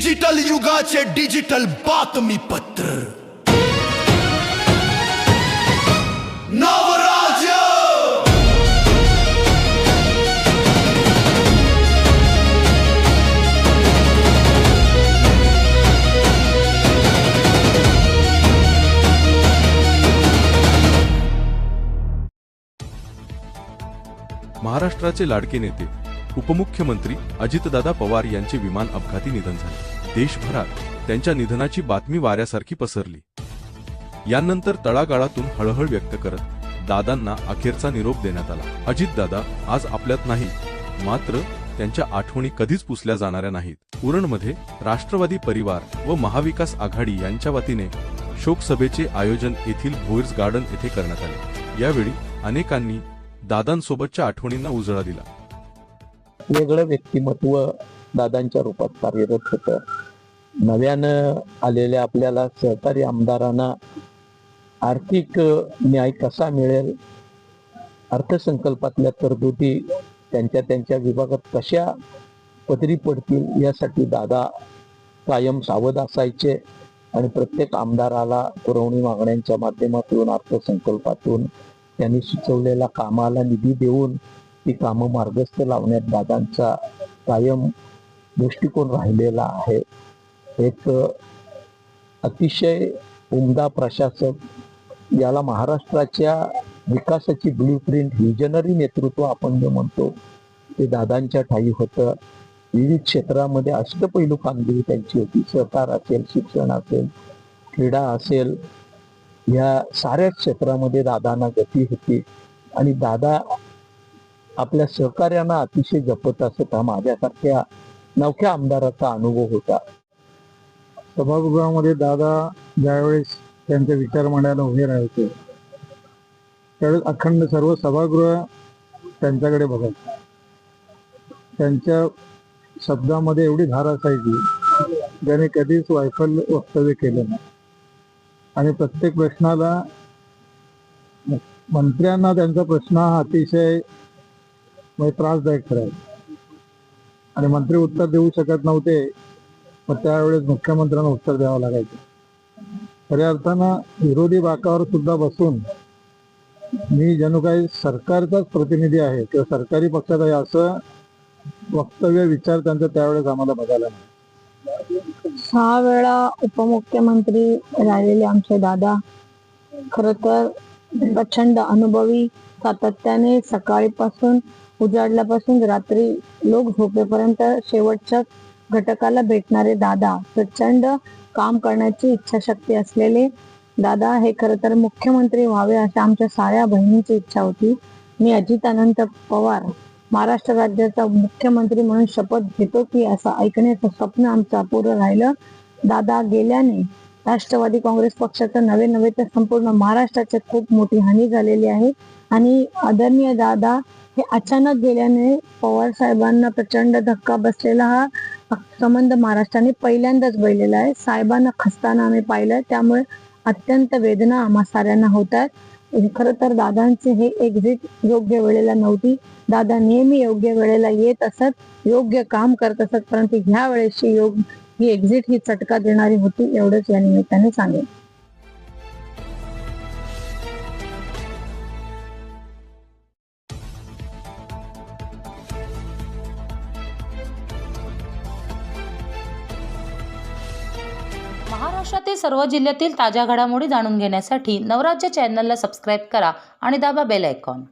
Digital युगाचे digital बातमीपत्र. नवराज्य! महाराष्ट्राचे लाडके नेते उपमुख्यमंत्री अजितदादा पवार यांचे विमान अपघाती निधन झाले. देशभरात त्यांच्या निधनाची बातमी वाऱ्यासारखी पसरली. यानंतर तळागाळातून हळहळ व्यक्त करत दादांना अखेरचा निरोप देण्यात आला. अजितदादा आज आपल्यात नाही मात्र त्यांच्या आठवणी कधीच पुसल्या जाणाऱ्या नाहीत. उरणमध्ये राष्ट्रवादी परिवार व महाविकास आघाडी यांच्या वतीने शोकसभेचे आयोजन येथील भोईर्स गार्डन येथे करण्यात आले. यावेळी अनेकांनी दादांसोबतच्या आठवणींना उजळा दिला. वेगळं व्यक्तिमत्व दादांच्या रूपात कार्यरत होतं. नव्यानं आलेल्या आपल्याला सहकारी आमदारांना आर्थिक न्याय कसा मिळेल? अर्थसंकल्पातल्या तरतुदी त्यांच्या त्यांच्या विभागात कशा पदरी पडतील? यासाठी दादा कायम सावध असायचे आणि प्रत्येक आमदाराला पुरवणी मागण्यांच्या माध्यमातून अर्थसंकल्पातून त्यांनी सुचवलेल्या कामाला निधी देऊन ती कामं मार्गस्थ लावण्यात दादांचा कायम दृष्टिकोन राहिलेला आहे. एक अतिशय उमदा प्रशासक याला महाराष्ट्राच्या विकासाची ब्ल्यू प्रिंट व्हिजनरी नेतृत्व आपण जे म्हणतो ते दादांच्या ठाई होतं. विविध क्षेत्रामध्ये अष्टपैलू कामगिरी त्यांची होती. सहकार असेल शिक्षण असेल क्रीडा असेल या साऱ्याच क्षेत्रामध्ये दादांना गती होती. आणि दादा आपल्या सहकार्यांना अतिशय जपत असत हा माझ्यासारख्या नवख्या आमदाराचा अनुभव होता. सभागृहामध्ये दादा ज्यावेळेस त्यांचे विचार मांडायला उभे राहायचे त्यावेळेस अखंड सर्व सभागृह त्यांच्याकडे बघायचे त्यांच्या शब्दामध्ये एवढी धार असायची ज्याने कधीच वायफल वक्तव्य केलं नाही. आणि प्रत्येक प्रश्नाला मंत्र्यांना त्यांचा प्रश्न हा अतिशय म्हणजे त्रासदायक ठरायचं आणि मंत्री उत्तर देऊ शकत नव्हते मग त्यावेळेस मुख्यमंत्र्यांना उत्तर द्यावं लागायचं. खऱ्या अर्थानं विरोधी बाकावर सुद्धा बसून मी जणू काही सरकारचाच प्रतिनिधी आहे किंवा सरकारी पक्षात आहे असं वक्तव्य विचार त्यांचा त्यावेळेस आम्हाला बघायला मिळाला. सहा वेळा उपमुख्यमंत्री राहिलेले आमचे दादा. खर तर प्रचंड अनुभवी सातत्याने सकाळीपासून उजाडल्यापासून रात्री लोक झोपेपर्यंत शेवटच्या घटकाला भेटणारे दादा प्रचंड काम करण्याची इच्छाशक्ती असलेले दादा हे खर तर मुख्यमंत्री व्हावे अशा आमच्या साऱ्या बहिणींची इच्छा होती. मी अजित अनंत पवार महाराष्ट्र राज्याचा मुख्यमंत्री म्हणून शपथ घेतो की असं ऐकण्याचं स्वप्न आमचं अपूर्ण राहिलं. दादा गेल्याने राष्ट्रवादी काँग्रेस पक्षाचं नवे नवे तर संपूर्ण महाराष्ट्राची खूप मोठी हानी झालेली आहे. आणि आदरणीय दादा हे अचानक गेल्याने पवार साहेबांना प्रचंड धक्का बसलेला हा संबंध महाराष्ट्राने पहिल्यांदाच बैलेला आहे. साहेबांना खसताना आम्ही पाहिलंय. त्यामुळे अत्यंत वेदना आम्हा साऱ्यांना होतात. खर तर दादांचे हे एक्झिट योग्य वेळेला नव्हती. दादा नेहमी योग्य वेळेला येत असत योग्य काम करत असत परंतु ह्या वेळेशी योग ही एक्झिट ही चटका देणारी होती एवढंच या निमित्ताने सांगेन. महाराष्ट्रातील सर्व जिल्ह्यातील ताज्या घडामोडी जाणून घेण्यासाठी नवराज्य चॅनलला सबस्क्राईब करा आणि दाबा बेल आयकॉन.